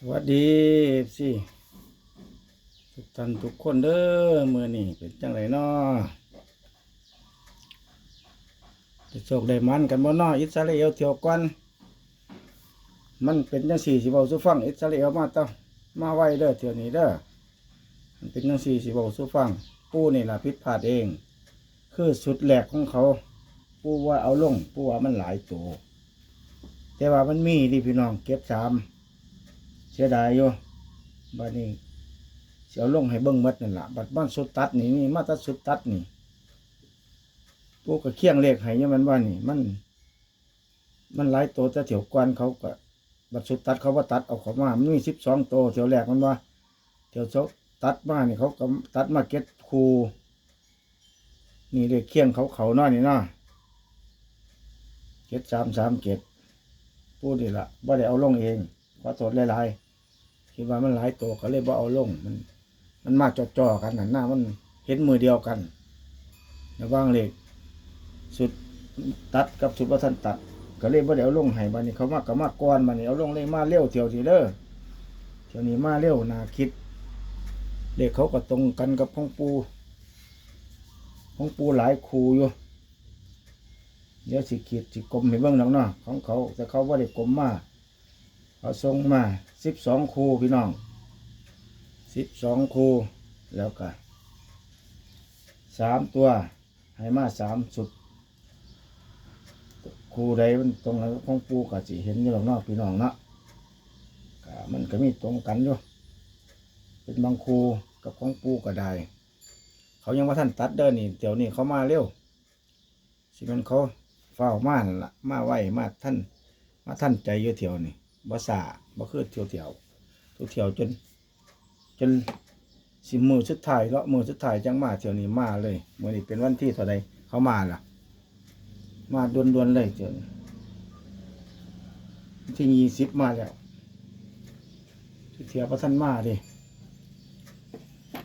สวัสดีสิทุกท่านทุกคนเด้อมือนี้เป็นจังไรนาะจะโชคได้มันกันบ่เนาะอิสราเอลเที่ยวกันมันเป็นจังสี่สิเบาสุฟังอิสราเอลมาเต้ามาไว้เด้อเที่ยวนี้เด้อมันเป็นจังสี่สิเบาสุฟังปู้นี่ล่ะผิดพลาดเอง คือสุดแหลกของเขา ปู้ว่าเอาลงปู้ว่ามันหลายตัวแต่ว่ามันมีดิพี่น้องเก็บสาม เสียดายอยู่บัดนี้เสียวลงให้เบิ้งหมดนั่นละบัดบ้านสุดตัดนี่นี่มาตัดสุดตัดนี่พวกก็เคียงเลขให้ยังมันว่านี่ มัน มันหลายตัวแต่เถียวกวนเขาก็บัดสุดตัดเขาว่าตัดเอาเขามามันมีสิบสองตัวเถียวแรกมันว่าเถียวเขาตัดมานี่เขาก็ตัดมาเก็ตคูนี่เลขเคียงเขาเขาน้อยนี่นาะเก็ตสามสามเก็ตพูดดีละว่าได้เอาลงเองขอโทษหลายๆ คิดว่ามันหลายตัวก็เลยบ่เอาลงมัน มันมาจ่อๆกันหนหน้ามันเห็นมือเดียวกันระว่างเหล็กสุดตัดกับสุดว่าท่านตัด ก็เลยบ่ได้เอาลงให้บัดนี้เขามากก็มาก่อนบัดนี้เอาลงเลยมาเร็วเที่ยวทีเด้อเที่ยวนี้มาเร็วนาคิดเลขเขาก็ตรงกันกับของปูของปูหลายคูอยู่เดี๋ยวสิขีดสิกลมให้เบิ่งหนังเนาะของเขาแต่เขาว่าได้กกลมมาเขาส่งมา สิบสองคูพี่น้องสิบสองคูแล้วก็สามตัวให้มาสามสุดคูใดมันตรงกับของปูก็สิเห็นอยู่หรอกเนาะพี่น้องเนาะก็มันก็มีตรงกันอยู่เป็นบางคูกับของปูก็ได้ เขายังว่าท่านตัดเดินนี่เดี๋ยวนี้เขามาเร็วสิมันเขาเฝ้ามานั่นละมาไหวมาท่านมาท่านใจอยู่เที่ยวนี่บ่สา บ่คือเที่ยวเที่ยวทุกเที่ยวจน จนสิมือสุดท้ายเลาะมือสุดท้ายจังมาเที่ยวนี้มาเลยมือนี้เป็นวันที่เท่าใดเขามาล่ะ มาด่วนๆเลยเที่ยวนี้ที่ยี่สิบมาแล้วทุกเที่ยวพระท่านมาดิ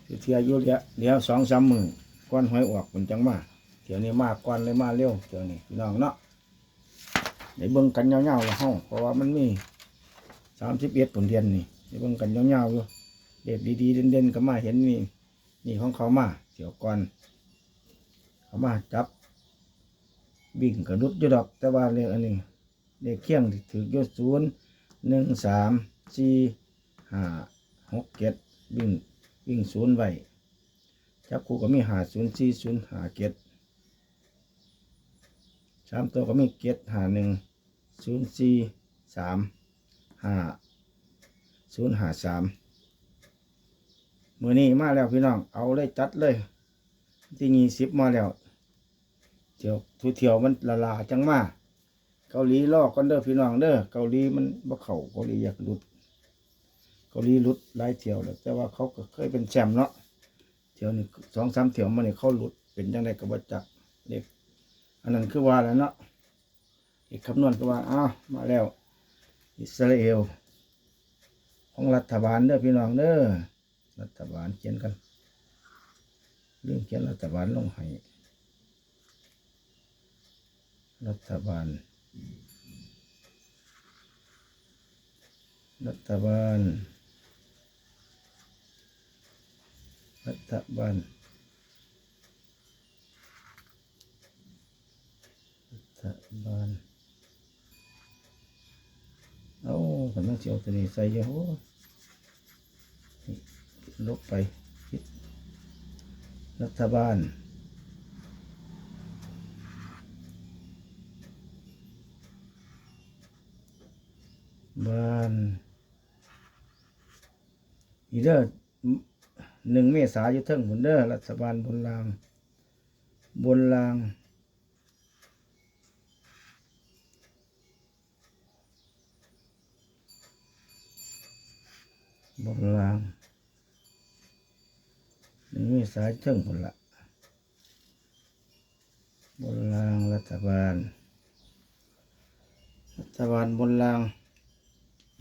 ทุกเที่ยวยู่เดียวเดี๋ยวสองสามมือก้อนหอยออกมันจังมาเที่ยวนี้มาก่อนเลยมาเร็วเที่ยวนี้น้องเนาะในเบิ่งกันยาวๆละเฮาเพราะว่ามันมี สามสิบเอ็ดผลเรียนนี่ในเบิ่งกันยาวๆอยู่เด็ดดีๆเด่นๆก็มาเห็นนี่นี่ของเขามาเสียวก่อน เขามาจับบิ่งกระดุดยู่ดอก แต่ว่าเลขอันนี้เลขเคียงถือยศศูนย์หนึ่งสามสี่ห้าหกเจ็ดบิ่งบิ่งศูนย์ไว้จับคู่ก็มีหาศูนย์สี่ศูนย์หาเจ็ดสามตัวก็มีเกียรหาหนึ่งศูนย์สี่สาม ห้าศูนย์หาสามมือนี้มาแล้วพี่น้อง เอาเลยจัดเลยที่ยี่สิบมาแล้วเที่ยวทุเที่ยวมันละลาจังมาเกาหลีลอกกันเด้อพี่น้องเด้อเกาหลีมันบ่เข่าเกาหลีอยากหลุด เกาหลีหลุดหลายเที่ยวแล้วแต่ว่าเขาก็เคยเป็นแชมป์เนาะเที่ยวนี้สองสามเที่ยวมาเนี่ยเขาหลุดเป็นยังไงก็บ่จักเด็กอันนั้นคือว่าแล้วเนาะอีกคำนวณก็ว่าอ้าวมาแล้ว อิสราเอล ของรัฐบาลเด้อพี่น้องเด้อรัฐบาลเขียนกันเรื่องเขียนรัฐบาลลงให้รัฐบาล รัฐบาล รัฐบาล รัฐบาล กำลังเจียวตัวนี้ใส่เยอะโอ้ลบไปคิดรัฐบาลบ้านอีเด้อหนึ่งเมษายนเทิงบนเด้อรัฐบาลบนราง บนราง บนรางนี่มีสายเชิงผลละบนรางรัฐบาล รัฐบาลบนราง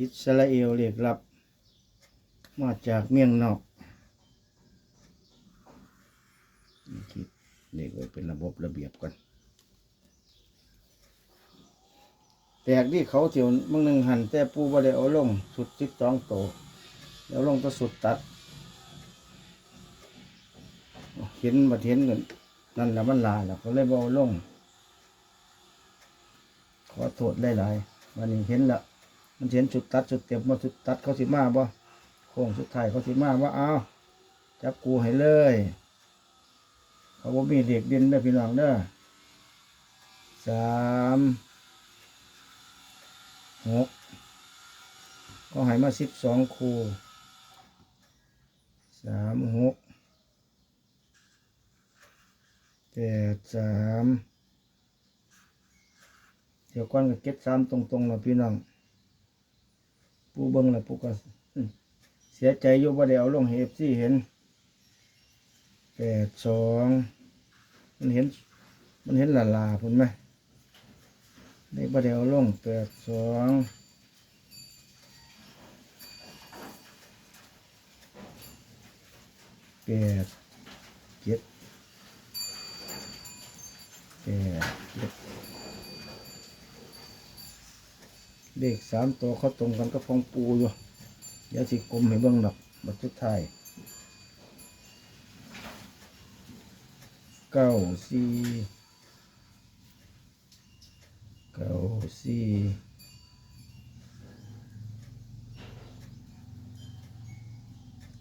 อิสราเอลเรียกรับ มาจากเมียงนอกนี่คิดเรียกไว้เป็นระบบระเบียบกันเตกที่เขาเที่ยวมึงหนึ่งหันแต่ปูบ่ได้เอาลงสุดสิบสองโต เดี๋ยวลงตัวสุดตัด เห็นบัดเห็นกันนั่นแหละมันลาแล้วเขาเลยบเอลง ขอโทษหลายๆวันนี้เห็นละมันเห็นจุดตัดจุดเต็มมาจุดตัดเขาสิมาบ่โค้งสุดท้ายเขาสิมาว่าเอาจับกูให้เลย เขาบ่มีเด็กเด่นเด้อพี่น้องเด้อสามหกก็ให้มาสิบสองคู สามหกแปดสามเดี๋ยวก่อนก็เก็บสามตรงๆนะพี่น้องปูเบิ้งแล้วปูก็เสียใจอยู่ว่าได้เอาลงเฮฟซี่เห็นแปดสองมันเห็น มันเห็นลาลาพุ่นไหมได้บ่ได้เอาลงแปดสอง ปดเจ็ดแปดเจ็ดเลขสามตัวเขาตรงกันก็ฟองปูอยู่เดี๋ยวสิกลมให้เบิ่งดอกบัดสุดท้ายเก้าสี่เก้าสี่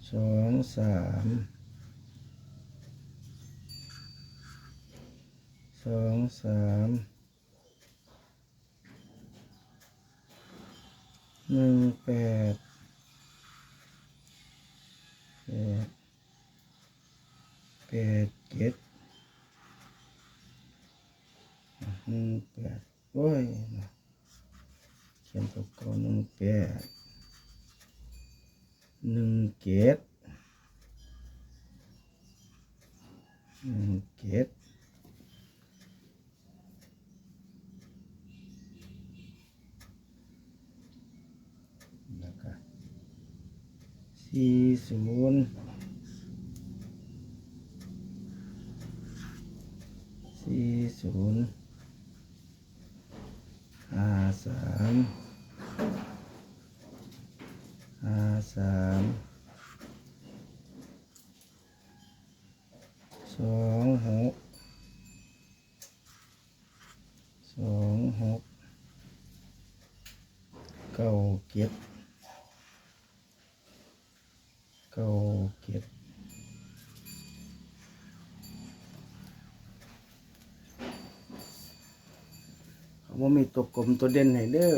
สองสาม องสามหนึ่งแปดแปดแปดเจ็ดหนึ่งแปดโอ้ยเขียนตัวเก่าหนึ่งแปดหนึ่งเจ็ดหนึ่งเจ็ดแล้วก็ สี่ศูนย์สี่ศูนย์ห้าสามห้าสามสองหกสองหกเก้าเจ็ดเก้าเจ็ดเขา ว่ามีตัวกลมตัวเด่นให้เด้อ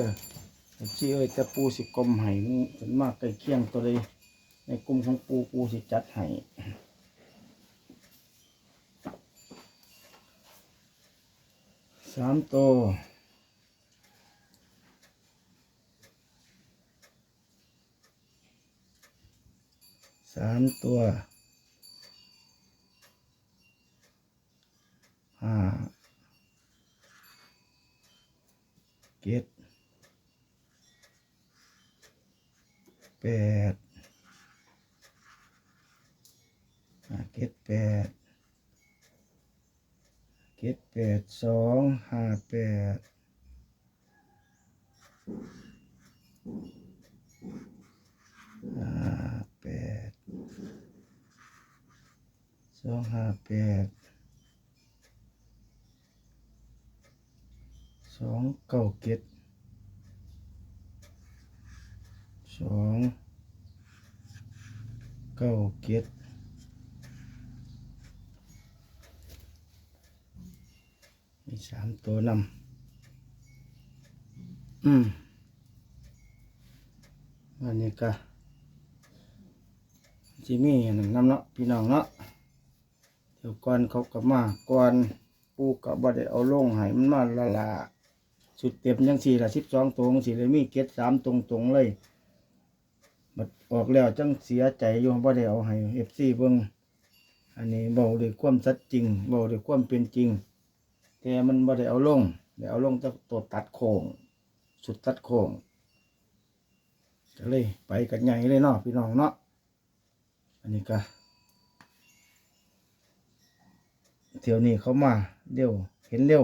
ชี้เอ้ยแต่ปูสิกลมให้มันส่วนมากใกล้เคียงตัวเลยในกลุ่มของปูปูสิจัดให้สามตัวสามตัวห้า เจ็ดแปดหาเจ็ดแปดเจ็ดแปดสองห้าแปดห้าแปดสองห้าแปด องเก้าเจ็ดสองเก้าเจ็ดมีสามตัวนำอืมอันนี้ก็จิมีอันหนึ่งน้ำเนาะพี่น้องเนาะเดี๋ยวก่อนเขากลับมาก่อนปูกับบ่ได้เอาลงให้มันมาละละ สุดเต็มยังสี่ละสิบสองตรงสี่เลยมีเกตสามตรงตรงเลยบัดออกแล้วจังเสียใจอยู่บ่ได้เอาให้เอฟซีเบิ่งอันนี้เบาด้วยความสัตย์จริงเบาด้วยความเป็นจริง แต่มันบ่ได้เอาลงเดี๋ยวเอาลงจะตัวตัดโค้งสุดตัดโค้งก็เลยไปกันใหญ่เลยเนาะพี่น้องเนาะอันนี้ก็เที่ยวนี้เขามาเร็วเห็นเร็ว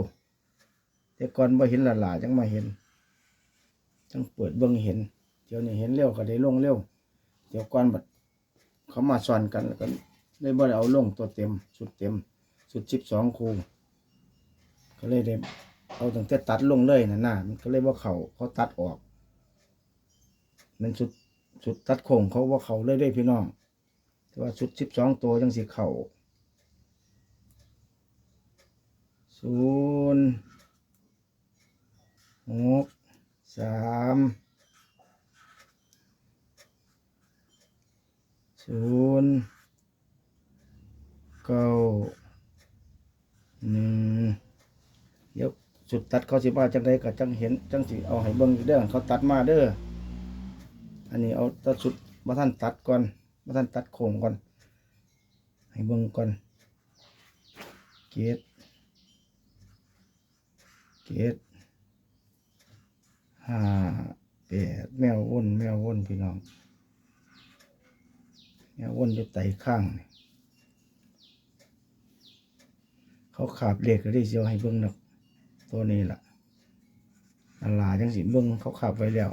แต่ก่อนบ่เห็นหลาๆจังมาเห็นจังเปิดเบิ่งเห็นเดี๋ยวนี้เห็นเร็วก็ได้ลงเร็วเดี๋ยวก่อนบัดเขามาสอนกันแล้วก็เลยบ่ได้เอาลงตัวเต็ม สุดเต็ม สุดสิบสองคูก็เลยได้เอาตั้งแต่ตัดลงเลยนะหน่ะมันก็เลยว่าเขาเขาตัดออก มันสุดสุดตัดโค้งเขาว่าเขาเลยได้พี่น้องแต่ว่าสุดสิบสองตัวจังสิเข่าศูนย์ หกสามศูนย์เก้าหนึ่งเดี๋ยวสุดตัดเขาสิมาจังได้ก็จังเห็นจังสิเอาให้เบิ่งเด้อเขาตัดมาเด้ออันนี้เอาตัดสุดมาท่านตัดก่อนมาท่านตัดโค้งก่อน ให้เบิ่งก่อนเกตเกต ห้าแปดแมววนแมววนพี่น้องแมววนอยู่ไตข้าง เขาขาบเลขก็ได้เสียวให้เบิ่งดอกตัวนี้ล่ะนลาจังสิเบิ่งเขาขาบไว้แล้ว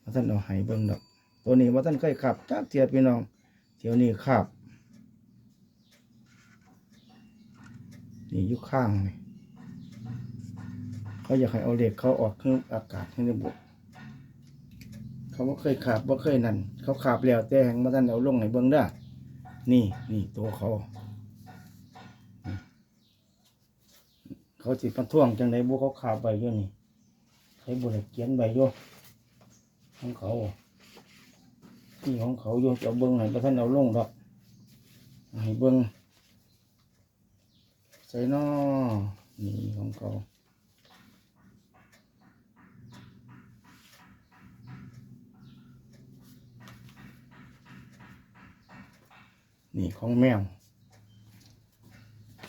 ว่าท่านเอาให้เบิ่งดอก ตัวนี้ว่าท่านเคยขับจักเทียพี่น้องเที่ยวนี้ขับ นี่ยู่ข้างนี่ เขาอยากให้เอาเหล็กเขาออกเครื่องอากาศให้ระบบเขาว่าเคยขาบว่าเคยนั่นเขาขาบแล้วแต่แหงมาท่านเอาลงให้เบิ้องได้นี่นี่ตัวเขาเขาจิมาท่วงจังไดบุเขาขาบใบอยู่นี่ใช้บุหรี่เขียนใบอยู่ของเขาที่ของเขาอยู่จะเบิ้องให้มาท่านเอาลงดอกให้เบิ้องใส่นอนี่ของเขา นี่ของแมว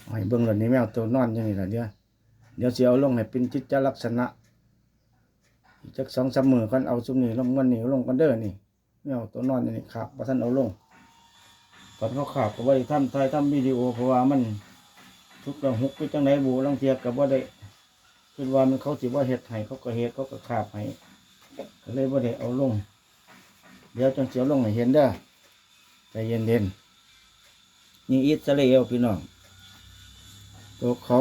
เอาให้เบิ่งแล้วนี่แมวตัวนอนอย่างนี้ล่ะเดี๋ยวเดี๋ยวเสิเอาลงให้เป็นจิตลักษณะจักสองสามมือคันเอาซุมนี้ลงมันนี่ลงกันเด้อนี่แมวตัวนอนอย่างนี้ขาบว่าท่านเอาลงก่อนเขาขาบก็ไว้ทำถ่ายทำวิดีโอเพราะว่ามันทุกข์ละหุกไปจังไหนบูลังเทียกับว่าได้คือว่ามันเขาสิว่าเฮ็ดให้เขาก็เฮ็ดเขาก็ขาบให้ก็เลยว่าได้เอาลง เดี๋ยวจังเสียวลงให้เห็นเด้อใจเย็นเย็น ๆนี่อิสราเอลพี่น้องตัวเขา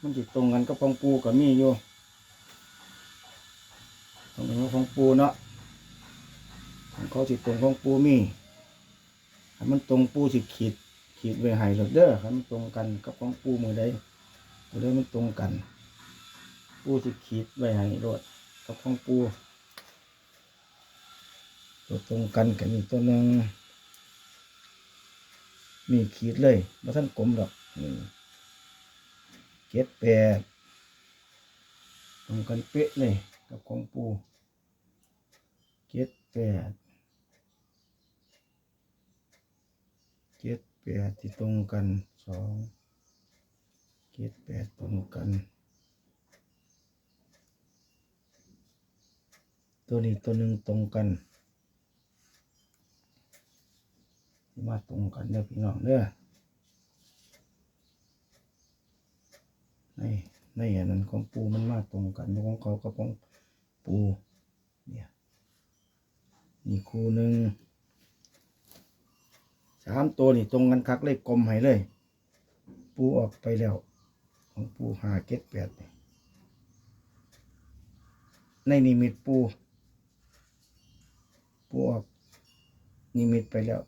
มันจิตรงกันกับของปูกับมีอยู่ตรงกับของปูเนาะของเขาจิตรงของปูมีให้มันตรงปูสิขีดขีดไว้ให้หลดเด้อครับมันตรงกันกับของปูมือใดมือใดมันตรงกัน ปูสิขีดไว้ให้รดกับของปูตัวตรงกันกันอีกตัวหนึ่ง มีขีดเลยมาท่านกลมดอกนี่เจ็ดแปดตรงกันเป๊ะเลยกับของปูเจ็ดแปดเจ็ดแปดที่ตรงกันสองเจ็ดแปดตรงกัน ตัวนี้ตัวหนึ่งตรงกัน มาตรงกันเด้อพี่น้องเด้อในในอันนั้นของปูมันมาตรงกันของเขากับของปูเนี่ยนี่คู่หนึ่งสามตัวนี่ตรงกันคักเลยกลมให้เลย ปูออกไปแล้ว ของปูหาเก็ดแปดในนิมิตปู ปูออกนิมิตไปแล้ว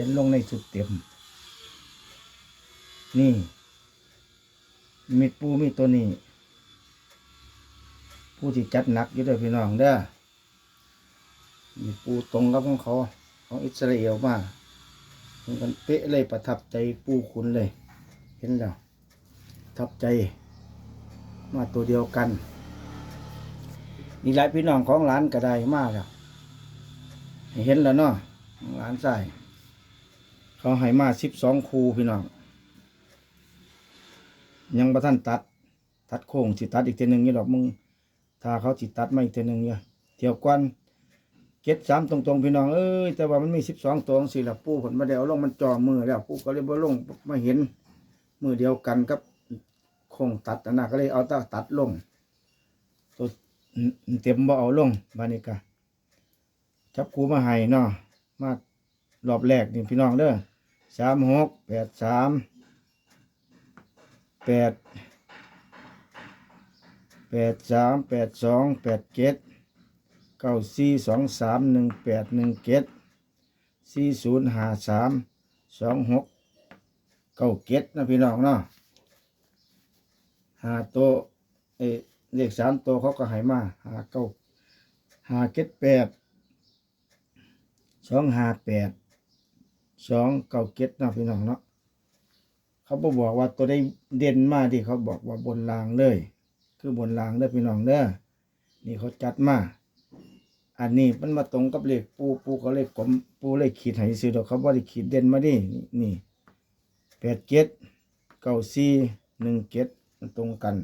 ขียนลงในสุดเต็ม นี่มิตปูมีตัวนี้ ผู้ที่จัดหนักอยู่ด้วยพี่น้องเด้อมีปูตรงกับของเขา ของอิสราเอลมาเหมือนกันเป๊ะเลยประทับใจปูขุนเลย เห็นแล้วประทับใจ มาตัวเดียวกันนี่หลายพี่น้องของหลานก็ได้มากแล้วเห็นแล้วเนาะของหลานใส่ เขาให้มาสิบสองคูพี่น้อง ยังประท่านตัด ตัดโค้งสิตัดอีกเทนึงนี่ดอกมึง ถ้าเขาสิตัดมาอีกเทนึงเนี่ยเที่ยวกวนเก็ดสามตรงๆพี่น้องเอ้ยแต่ว่ามันมีสิบสองตัวสี่หละปูผลมาเดียวลงมันจ่อมือแล้วปูก็เลยบ่ลงมาเห็นมือเดียวกันกับโค้งตัดอันนะก็เลยเอาตาตัดลงตัวเต็มบ่เอาลงบานิกาจับคูมาให้เนาะมารอบแรกนี่พี่น้องเด้อ สามหกแปดสามแปดแปดสามแปดสองแปดเจ็ดเก้าสี่สองสามหนึ่งแปดหนึ่งเจ็ดสี่ศูนย์ห้าสามสองหกเก้าเจ็ดนะพี่น้องเนาะหาตัวเอเลขสามตัวเขาก็ให้มาหาเก้าหาเจ็ดแปดสองห้าแปด สองเก้าเจ็ดนะพี่น้องเนาะเขาบ่บอกว่าตัวได้เด่นมาที่เขาบอกว่าบนรางเลย คือบนรางเด้อพี่น้องเด้อนี่เขาจัดมาอันนี้มันมาตรงกับเลขปูปูเขาเลขกลมปูเลขขีดให้ซื้อดอกเขาบ่ได้ขีดเด่นมาดินี่แปดเจ็ดเก้าสี่หนึ่งเจ็ดมันตรงกัน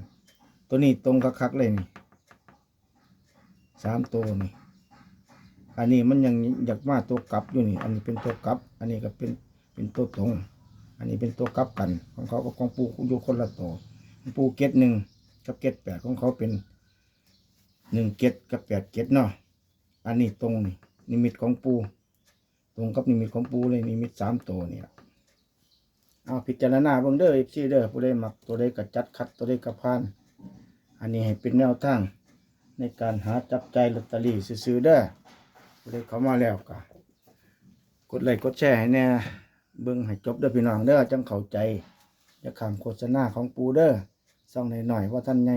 ตัวนี้ตรงคักๆเลยนี่สามตัวนี่ อันนี้มันยังอยากมาตัวกลับอยู่นี่ อันนี้เป็นตัวกลับ อันนี้ก็เป็นเป็นตัวตรง อันนี้เป็นตัวกลับกัน ของเขากับของปูอยู่คนละตัวปูเก็ดหนึ่งกับเก็ดแปดของเขาเป็นหนึ่งเก็ดกับแปดเก็ดเนาะ อันนี้ตรงนี่นิมิตของปู ตรงกับนิมิตของปูเลยนิมิตสามตัวนี่ล่ะเอาพิจารณาเบิ่งเด้ออีซี่เด้อผู้ใดมักตัวใดกระจัดคัดตัวใดกระพาน อันนี้ให้เป็นแนวทางในการหาจับใจลอตเตอรี่ซื้อเด้อ ผู้ใดเขามาแล้วก็กดไลค์กดแชร์ให้แน่เบิ่งให้จบเด้อพี่น้องเด้อจังเข้าใจอย่าขามโฆษณาของปูเด้อซ่องหน่อยๆว่าท่านไง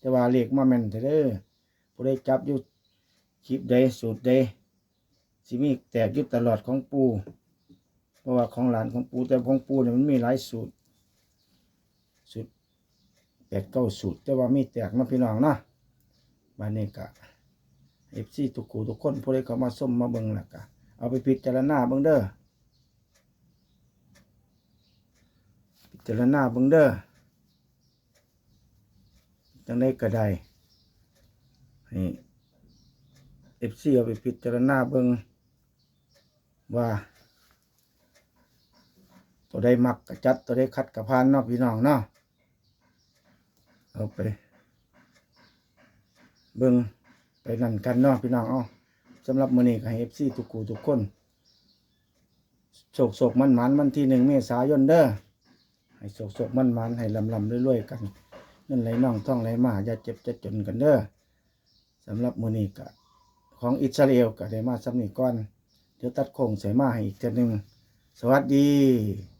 จะว่าเลขมาแม่นเด้อผู้ใดจับอยู่คลิปใดสูตรใดสิมีแตกยึดตลอดของปูเพราะว่าของหลานของปูแต่ของปูเนี่ยมันมีหลายสูตร สูตรแปดเก้าสูตร แต่ว่ามีแตกมาพี่น้องนะบานนี้กะ เอฟซีทุกคูทุกคนผู้ใดเขามาส้มมาเบิ่งล่ะกะเอาไปพิจารณาเบิ่งเด้อพิจารณาเบิ่งเด้อจังได้ก็ได้นี่เอฟซีเอาไปพิจารณาเบิ่งว่า ตัวใดมักกระจัด ตัวใดคัดกระพานเนาะพี่น้องเนาะเอาไปเบิ่ง ไปนั่นกันเนาะพี่น้องเอาสำหรับมือนี้ให้เอฟซีทุกกูทุกคนโศกโศกมันมันวันที่หนึ่งเมษายนเด้อให้โศกโศกมันมันให้ลำลำรวยๆกันเงินไหลน่องท่องไหลมาอย่าเจ็บจะจนกันเด้อสำหรับมือนี้ก็ของอิสราเอลก็ได้มาสำนีก่อน เดี๋ยวตัดโค้งใส่มาให้อีกเทีนึงสวัสดี